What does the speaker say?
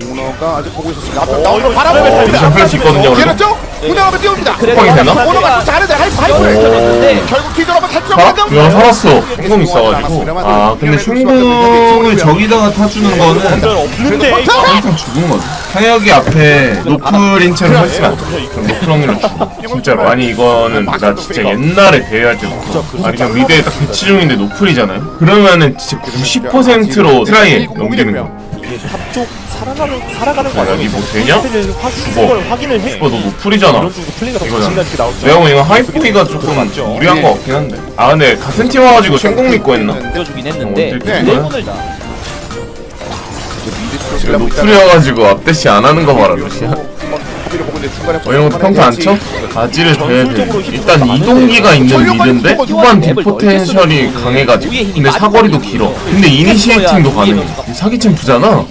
오너가 아직 보고 있었습니다. 앞으로 어, 나오는 바라보고 네, 있습니다. 점프할 수 있거든요, 그래도. 길었죠? 운영하면 띄웁니다. 그래도 뻥이 되나? 오너가 좀 잘해야 돼. 하이프 하이프. 네. 결국 탈출 살아? 한번 야 살았어 성공 있어가지고 아 근데 충궁을 저기다가 타주는 거는 없는데 이거. 항상 죽은 거지 상혁이 앞에 노플인 채로 서 있으면 안 돼 그럼 노플 확률로 죽어 진짜로 아니 이거는 나 진짜 옛날에 대회할 때 아니 그냥 미드에 딱 배치 중인데 노플이잖아요 그러면은 진짜 90%로 트라이에 넘기는 거 이게 탑쪽 살아가는 살아가는 아, 과정에서 여기 뭐 되냐? 포인트를 확 죽어. 쓴걸 확인을 해. 어, 너 노플이잖아 이런 식으로 플레이가 더 이거잖아. 자신감 있게 나오죠. 내가 보기엔 하이포이가 조금 맞죠. 무리한 거 같긴 한데 아 근데 같은 팀 와가지고 성공 믿고 했나? 띄워주긴 어, 했는데 어떻게 네? 번을 다 노플이어가지고 앞대시 안 하는 거 봐라 루시 야어 이런 것도 평타 안 쳐? 아지를 줘야 돼. 일단 이동기가 있는 미드인데 후반 뒷포텐셜이 강해가지고. 근데 사거리도 길어. 근데 이니시에이팅도 가능해. 사기챔프잖아